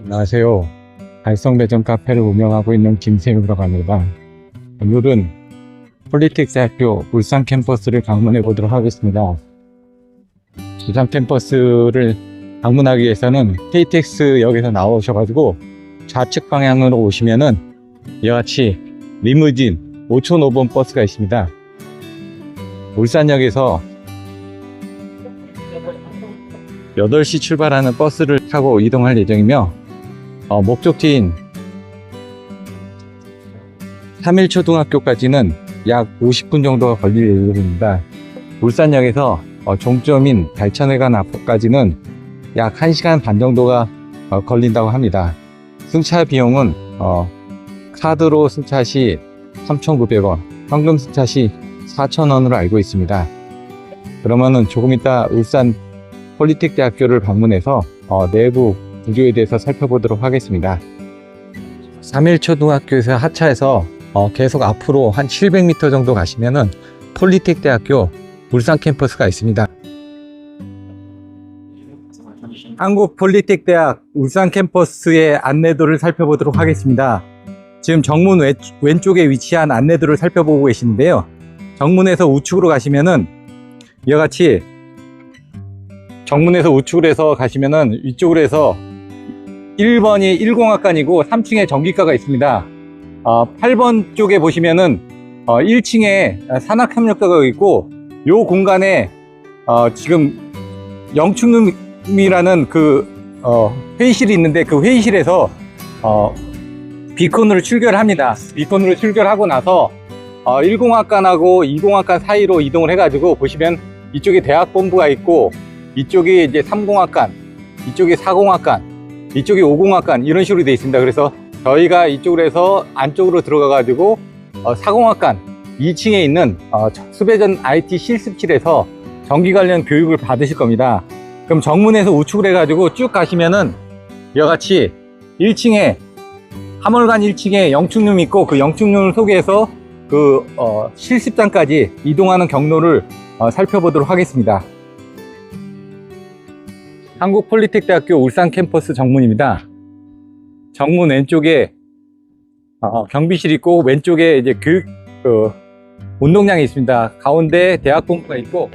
안녕하세요. 달성배전 카페를 운영하고 있는 김세윤이라고 합니다. 오늘은 폴리텍스학교 울산 캠퍼스를 방문해 보도록 하겠습니다. 울산 캠퍼스를 방문하기 위해서는 KTX역에서 나오셔가지고 좌측 방향으로 오시면은 이와 같이 리무진 5,005번 버스가 있습니다. 울산역에서 8시 출발하는 버스를 타고 이동할 예정이며 어, 목적지인 3일초등학교까지는 약 50분 정도가 걸릴 예정입니다. 울산역에서 어, 종점인 달천회관 앞까지는 약 1시간 반 정도가 어, 걸린다고 합니다. 승차 비용은 어, 카드로 승차 시 3,900원, 현금 승차 시 4,000원으로 알고 있습니다. 그러면은 조금 이따 울산 폴리텍 대학교를 방문해서 어, 내부 구조에 대해서 살펴보도록 하겠습니다. 3일초등학교에서 하차해서 어, 계속 앞으로 한 700m 정도 가시면은 폴리텍 대학교 울산 캠퍼스가 있습니다. 한국 폴리텍 대학 울산 캠퍼스의 안내도를 살펴보도록 하겠습니다. 지금 정문 왼, 왼쪽에 위치한 안내도를 살펴보고 계시는데요. 정문에서 우측으로 가시면은 이와 같이 정문에서 우측으로 해서 가시면은 위쪽으로 해서 1번이 10학관이고 3층에 전기과가 있습니다. 어, 8번 쪽에 보시면은 어, 1층에 산학협력과가 있고 요 공간에 어, 지금 영축룸이라는 그 어, 회의실이 있는데 그 회의실에서 어, 비콘으로 출결을 합니다. 비콘으로 출결하고 나서 어, 10학관하고 20학관 사이로 이동을 해가지고 보시면 이쪽에 대학본부가 있고 이쪽이 이제 30학관, 이쪽이 40학관, 이쪽이 50학관 이런 식으로 되어 있습니다. 그래서 저희가 이쪽으로 해서 안쪽으로 들어가 가지고 어, 40학관 2층에 있는 어, 수배전 IT 실습실에서 전기 관련 교육을 받으실 겁니다. 그럼 정문에서 우측으로 해가지고 쭉 가시면은 이와 같이 1층에 하물관 1층에 영축룸 있고 그 영축룸을 소개해서 그 어, 실습장까지 이동하는 경로를 어, 살펴보도록 하겠습니다. 한국폴리텍대학교 울산 캠퍼스 정문입니다. 정문 왼쪽에 어, 경비실 있고 왼쪽에 이제 교육 그 운동장이 있습니다. 가운데 대학 본부가 있고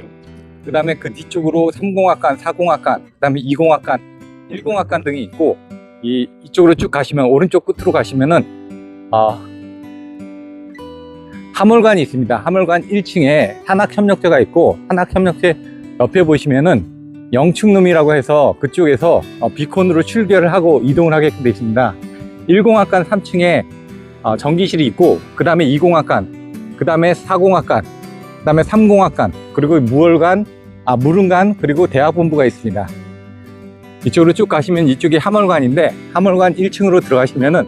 그 다음에 그 뒤쪽으로 30학관, 40학관, 그 다음에 20학관, 10학관 등이 있고 이 이쪽으로 쭉 가시면 오른쪽 끝으로 가시면은 어, 하물관이 있습니다. 하물관 1층에 산학협력대가 있고 산학협력대 옆에 보시면은 영축룸이라고 해서 그쪽에서 어, 비콘으로 출결을 하고 이동을 하게끔 되어 있습니다. 10학관 3층에 어, 전기실이 있고 그 다음에 20학관, 그 다음에 40학관, 그 다음에 30학관, 그리고 무월관, 아 무릉관, 그리고 대학본부가 있습니다. 이쪽으로 쭉 가시면 이쪽이 하물관인데 하물관 1층으로 들어가시면은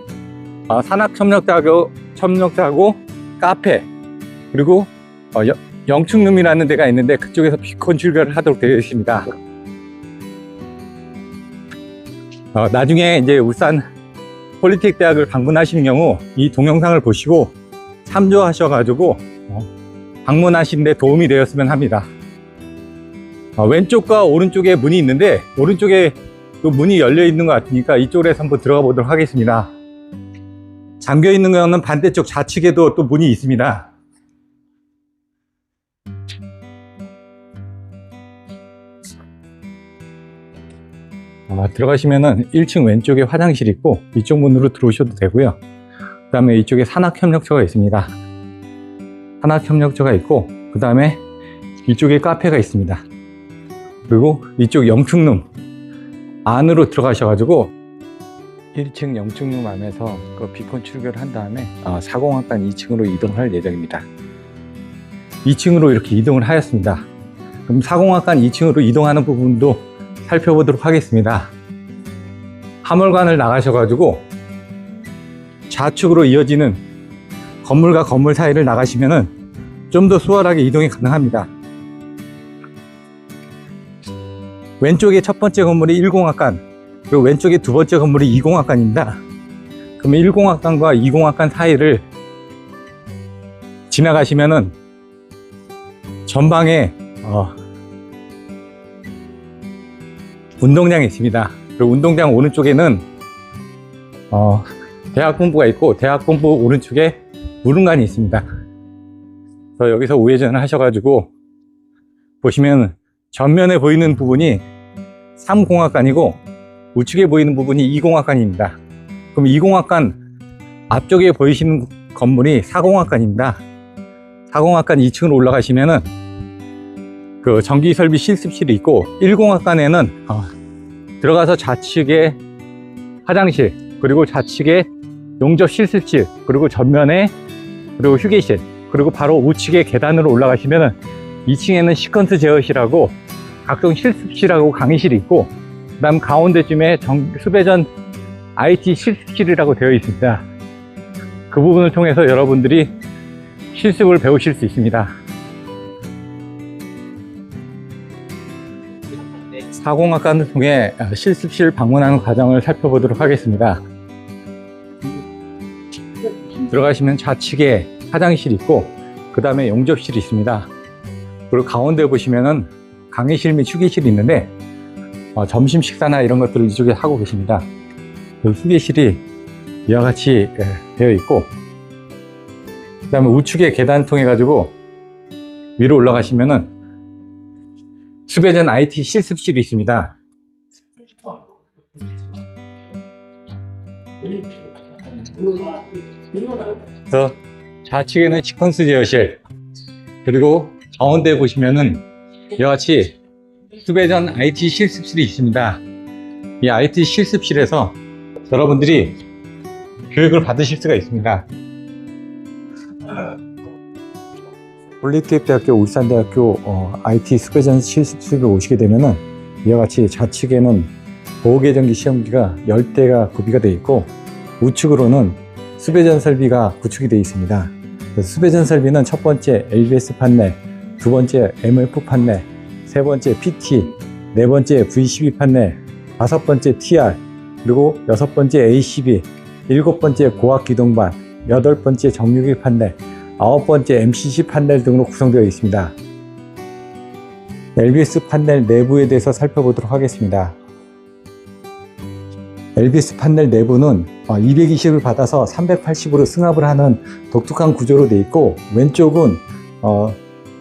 어, 산학협력대하고 협력대하고 카페 그리고 영축룸이라는 데가 있는데 그쪽에서 비콘 출결을 하도록 되어 있습니다. 어, 나중에 이제 울산 폴리텍 대학을 방문하시는 경우 이 동영상을 보시고 참조하셔가지고 어, 방문하시는데 도움이 되었으면 합니다. 어, 왼쪽과 오른쪽에 문이 있는데 오른쪽에 그 문이 열려 있는 것 같으니까 이쪽으로 해서 한번 들어가 보도록 하겠습니다. 잠겨 있는 거는 반대쪽 좌측에도 또 문이 있습니다. 아, 들어가시면은 1층 왼쪽에 화장실 있고 이쪽 문으로 들어오셔도 되고요. 그 다음에 이쪽에 산학협력처가 있습니다. 산학협력처가 있고 그 다음에 이쪽에 카페가 있습니다. 그리고 이쪽 영축룸 안으로 들어가셔가지고 1층 영축룸 안에서 그 비콘 출결을 한 다음에 어, 40학관 2층으로 이동할 예정입니다. 2층으로 이렇게 이동을 하였습니다. 그럼 40학관 2층으로 이동하는 부분도 살펴보도록 하겠습니다. 하물관을 나가셔가지고 좌측으로 이어지는 건물과 건물 사이를 나가시면은 좀 더 수월하게 이동이 가능합니다. 왼쪽에 첫 번째 건물이 10학관, 그리고 왼쪽에 두 번째 건물이 20학관입니다. 그러면 10학관과 20학관 사이를 지나가시면은 전방에 어, 운동장이 있습니다. 그리고 운동장 오른쪽에는 어, 대학 본부가 있고 대학 본부 오른쪽에 무릉관이 있습니다. 그래서 여기서 우회전을 하셔가지고 보시면 전면에 보이는 부분이 3공학관이고 우측에 보이는 부분이 2공학관입니다. 그럼 2공학관 앞쪽에 보이시는 건물이 4공학관입니다. 4공학관 2층으로 올라가시면은 그 전기 설비 실습실이 있고 1공학관에는 어, 들어가서 좌측에 화장실 그리고 좌측에 용접 실습실 그리고 전면에 그리고 휴게실 그리고 바로 우측에 계단으로 올라가시면은 2층에는 시퀀스 제어실하고 각종 실습실하고 강의실이 있고 그 다음 가운데쯤에 정, 수배전 IT 실습실이라고 되어 있습니다. 그 부분을 통해서 여러분들이 실습을 배우실 수 있습니다. 4공학관을 통해 실습실 방문하는 과정을 살펴보도록 하겠습니다. 들어가시면 좌측에 화장실이 있고 그 다음에 용접실이 있습니다. 그리고 가운데 보시면은 강의실 및 휴게실이 있는데 어, 점심 식사나 이런 것들을 이쪽에 하고 계십니다. 그 휴게실이 이와 같이 예, 되어 있고 그 다음에 우측에 계단 통해 가지고 위로 올라가시면은 수배전 IT 실습실이 있습니다. 그래서 좌측에는 시퀀스 제어실 그리고 가운데 보시면은 이와 같이 수배전 IT 실습실이 있습니다. 이 IT 실습실에서 여러분들이 교육을 받으실 수가 있습니다. 폴리테크대학교 울산대학교 어, IT 수배전 실습실을 오시게 되면은 이와 같이 좌측에는 보호계정기 시험기가 10대가 구비가 되어 있고 우측으로는 수배전 설비가 구축이 되어 있습니다. 그래서 수배전 설비는 첫 번째 LBS 판넬, 두 번째 MF 판넬, 세 번째 PT, 네 번째 V12 판넬, 다섯 번째 TR, 그리고 여섯 번째 ACB, 일곱 번째 고압 기동반, 여덟 번째 정유기 판넬, 아홉 번째 MCC 판넬 등으로 구성되어 있습니다. LBS 판넬 내부에 대해서 살펴보도록 하겠습니다. LBS 판넬 내부는 220을 받아서 380으로 승합을 하는 독특한 구조로 되어 있고 왼쪽은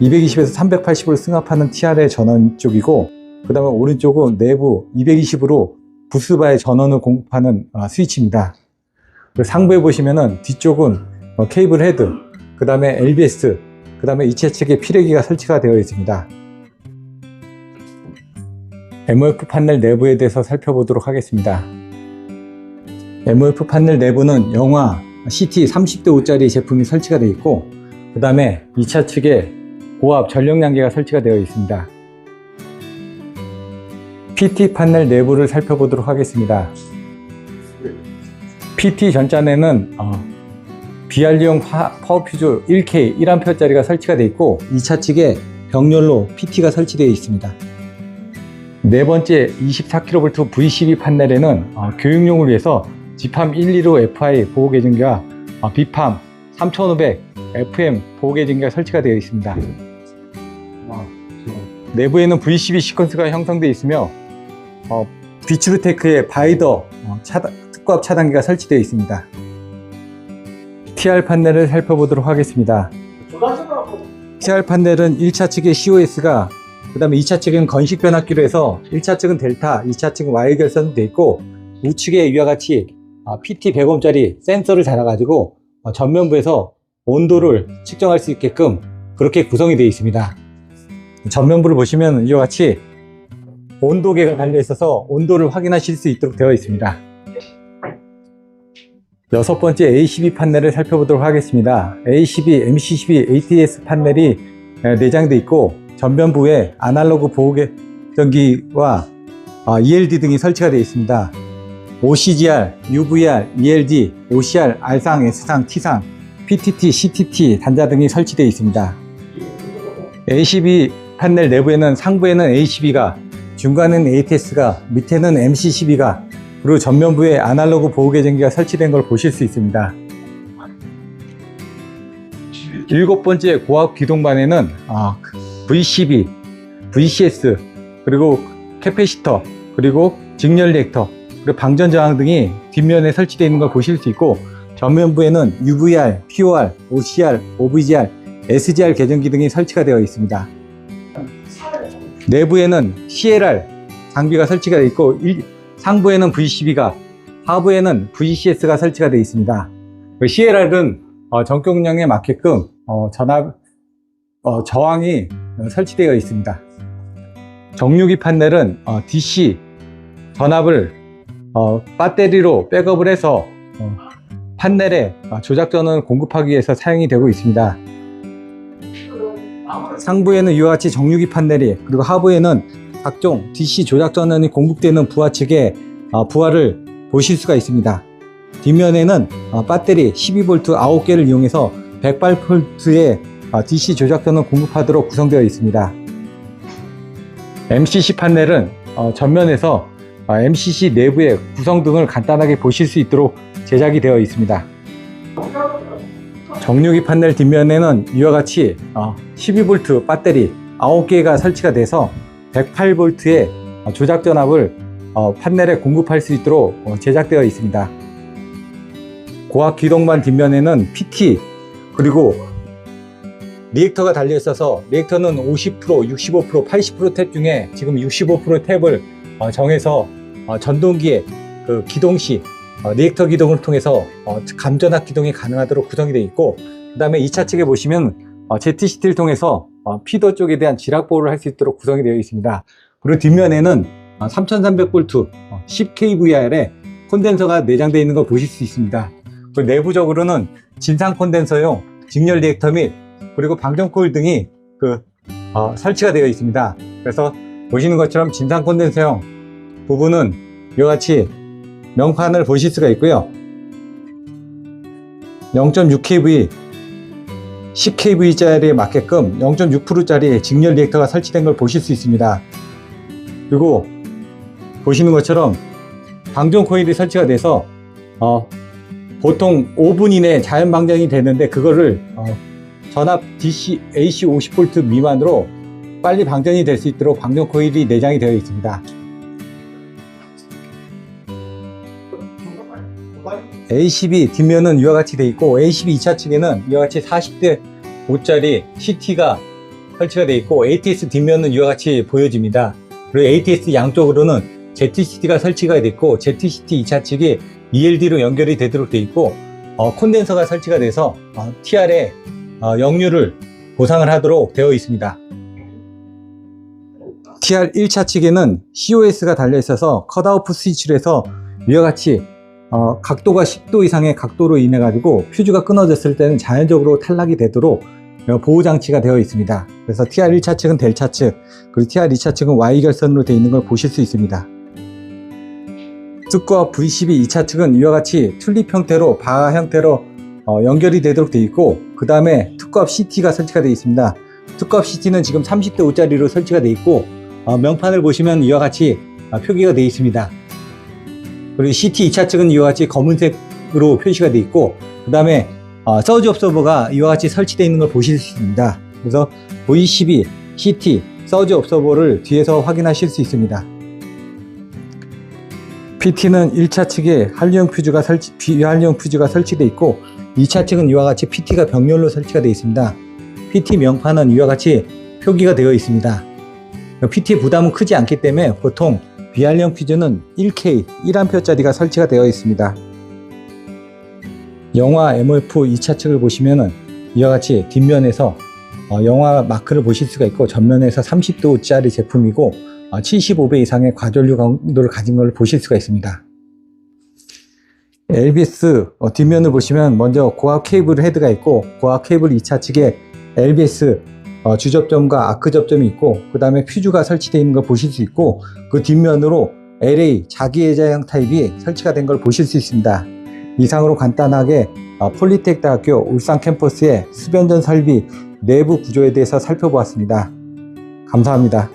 220에서 380으로 승합하는 TR의 전원 쪽이고 그 다음에 오른쪽은 내부 220으로 부스바의 전원을 공급하는 어, 스위치입니다. 그리고 상부에 보시면은 뒤쪽은 어, 케이블 헤드, 그 다음에 LBS, 그 다음에 이체 측에 피레기가 설치가 되어 있습니다. MOF 판넬 내부에 대해서 살펴보도록 하겠습니다. MOF 판넬 내부는 영화 CT 30대 5짜리 제품이 설치가 되어 있고 그 다음에 2차 측에 고압 전력량계가 설치가 되어 있습니다. PT 판넬 내부를 살펴보도록 하겠습니다. PT 전자에는 어, 비알리용 파워퓨즈 1K 1A짜리가 설치가 되어 있고 2차 측에 병렬로 PT가 설치되어 있습니다. 네 번째 24kV V12 판넬에는 어, 교육용을 위해서 GPAM 115 FI 보호 계정기와 어, BPAM 3500 FM 보호 계정기가 설치가 되어 있습니다. 내부에는 V12 시퀀스가 형성되어 있으며 어, 비츠루테크의 바이더 어, 특고압 차단기가 설치되어 있습니다. TR 판넬을 살펴보도록 하겠습니다. TR 판넬은 1차 측의 COS가 그 다음에 2차 측은 건식 변압기로 해서 1차 측은 델타, 2차 측은 Y 결선되어 있고 우측에 이와 같이 PT 100옴짜리 센서를 달아가지고 어, 전면부에서 온도를 측정할 수 있게끔 그렇게 구성이 되어 있습니다. 전면부를 보시면 이와 같이 온도계가 달려 있어서 온도를 확인하실 수 있도록 되어 있습니다. 여섯 번째 ACB 판넬을 살펴보도록 하겠습니다. ACB, MCCB, ATS 판넬이 내장되어 있고 전면부에 아날로그 보호전기와 ELD 등이 설치가 되어 있습니다. OCGR, UVR, ELD, OCR, R상, S상, T상, PTT, CTT 단자 등이 설치되어 있습니다. ACB 판넬 내부에는 상부에는 ACB가 중간에는 ATS가 밑에는 MCCB가 그리고 전면부에 아날로그 보호계정기가 설치된 걸 보실 수 있습니다. 일곱 번째 고압 기동반에는 아, VCB, VCS, 그리고 캐패시터, 그리고 직렬 리액터, 그리고 방전 저항 등이 뒷면에 설치되어 있는 걸 보실 수 있고 전면부에는 UVR, POR, OCR, OVGR, SGR 계정기 등이 설치가 되어 있습니다. 내부에는 CLR 장비가 설치가 되어 있고 일- 상부에는 VCB가 하부에는 VCS가 설치가 되어 있습니다. 그 CLR은 어, 전격량에 맞게끔 어, 전압 어, 저항이 어, 설치되어 있습니다. 정유기 판넬은 어, DC 전압을 어, 배터리로 백업을 해서 어, 판넬에 어, 조작 전원을 공급하기 위해서 사용이 되고 있습니다. 상부에는 이와 같이 정유기 판넬이 그리고 하부에는 각종 DC 조작 전원이 공급되는 부하 측의 어, 부하를 보실 수가 있습니다. 뒷면에는 어, 배터리 12V 9개를 이용해서 108V의 DC 조작 전원 공급하도록 구성되어 있습니다. MCC 판넬은 어, 전면에서 어, MCC 내부의 구성 등을 간단하게 보실 수 있도록 제작이 되어 있습니다. 정유기 판넬 뒷면에는 이와 같이 어, 12V 배터리 9개가 설치가 돼서 108V의 조작 전압을 어, 판넬에 공급할 수 있도록 어, 제작되어 있습니다. 고압 기동반 뒷면에는 PT 그리고 리액터가 달려 있어서 리액터는 50%, 65%, 80%탭 중에 지금 65% 탭을 어, 정해서 어, 전동기의 그 기동 시 어, 리액터 기동을 통해서 어, 감전압 기동이 가능하도록 구성이 되어 있고 그 다음에 2차 측에 보시면 어, ZCT를 통해서 어, 피더 쪽에 대한 지락 보호를 할 수 있도록 구성이 되어 있습니다. 그리고 뒷면에는 어, 3300V 10kVR의 콘덴서가 내장되어 있는 걸 보실 수 있습니다. 그리고 내부적으로는 진상 콘덴서용 직렬 리액터 및 그리고 방전 코일 등이 그 어, 설치가 되어 있습니다. 그래서 보시는 것처럼 진상 콘덴서용 부분은 이와 같이 명판을 보실 수가 있고요. 0.6kV, 10kV짜리에 맞게끔 0.6%짜리 직렬 리액터가 설치된 걸 보실 수 있습니다. 그리고 보시는 것처럼 방전 코일이 설치가 돼서 어, 보통 5분 이내 자연 방전이 되는데 그거를 어, 전압 DC AC 50V 미만으로 빨리 방전이 될 수 있도록 방전 코일이 내장이 되어 있습니다. A12 뒷면은 이와 같이 되어 있고 A12 2차 측에는 이와 같이 40대 5짜리 CT가 설치가 되어 있고 ATS 뒷면은 이와 같이 보여집니다. 그리고 ATS 양쪽으로는 ZCT가 설치가 되어 있고 ZCT 2차 측이 ELD로 연결이 되도록 되어 있고 어, 콘덴서가 설치가 돼서 어, TR의 어, 역류를 보상을 하도록 되어 있습니다. TR 1차 측에는 COS가 달려 있어서 컷아웃 스위치를 해서 위와 같이 어, 각도가 10도 이상의 각도로 인해 가지고 퓨즈가 끊어졌을 때는 자연적으로 탈락이 되도록 어, 보호 장치가 되어 있습니다. 그래서 TR 1차 측은 델차 측, 그리고 TR 2차 측은 Y 결선으로 되어 있는 걸 보실 수 있습니다. 특과 V12 2차 측은 이와 같이 튤립 형태로 바 형태로 어, 연결이 되도록 되어 있고 그 다음에 특급 CT가 설치가 되어 있습니다. 특급 CT는 지금 30대 5짜리로 설치가 되어 있고 어, 명판을 보시면 이와 같이 어, 표기가 되어 있습니다. 그리고 CT 2차 측은 이와 같이 검은색으로 표시가 되어 있고 그 다음에 어, 서지 옵서버가 이와 같이 설치되어 있는 걸 보실 수 있습니다. 그래서 V12, CT, 서지 옵서버를 뒤에서 확인하실 수 있습니다. PT는 1차 측에 한류형 퓨즈가 설치, 비한류형 퓨즈가 설치되어 있고 2차 측은 이와 같이 PT가 병렬로 설치가 되어 있습니다. PT 명판은 이와 같이 표기가 되어 있습니다. PT 부담은 크지 않기 때문에 보통 비한령 퓨즈는 1K, 1A짜리가 설치가 되어 있습니다. 영화 MF 2차 측을 보시면은 이와 같이 뒷면에서 어, 영화 마크를 보실 수가 있고 전면에서 30도짜리 제품이고 75배 이상의 과전류 강도를 가진 걸 보실 수가 있습니다. LBS 어, 뒷면을 보시면 먼저 고압 케이블 헤드가 있고 고압 케이블 2차 측에 LBS 어, 주접점과 아크 접점이 있고 그 다음에 퓨즈가 설치되어 있는 걸 보실 수 있고 그 뒷면으로 LA 자기예자형 타입이 설치가 된 걸 보실 수 있습니다. 이상으로 간단하게 어, 폴리텍 대학교 울산 캠퍼스의 수변전 설비 내부 구조에 대해서 살펴보았습니다. 감사합니다.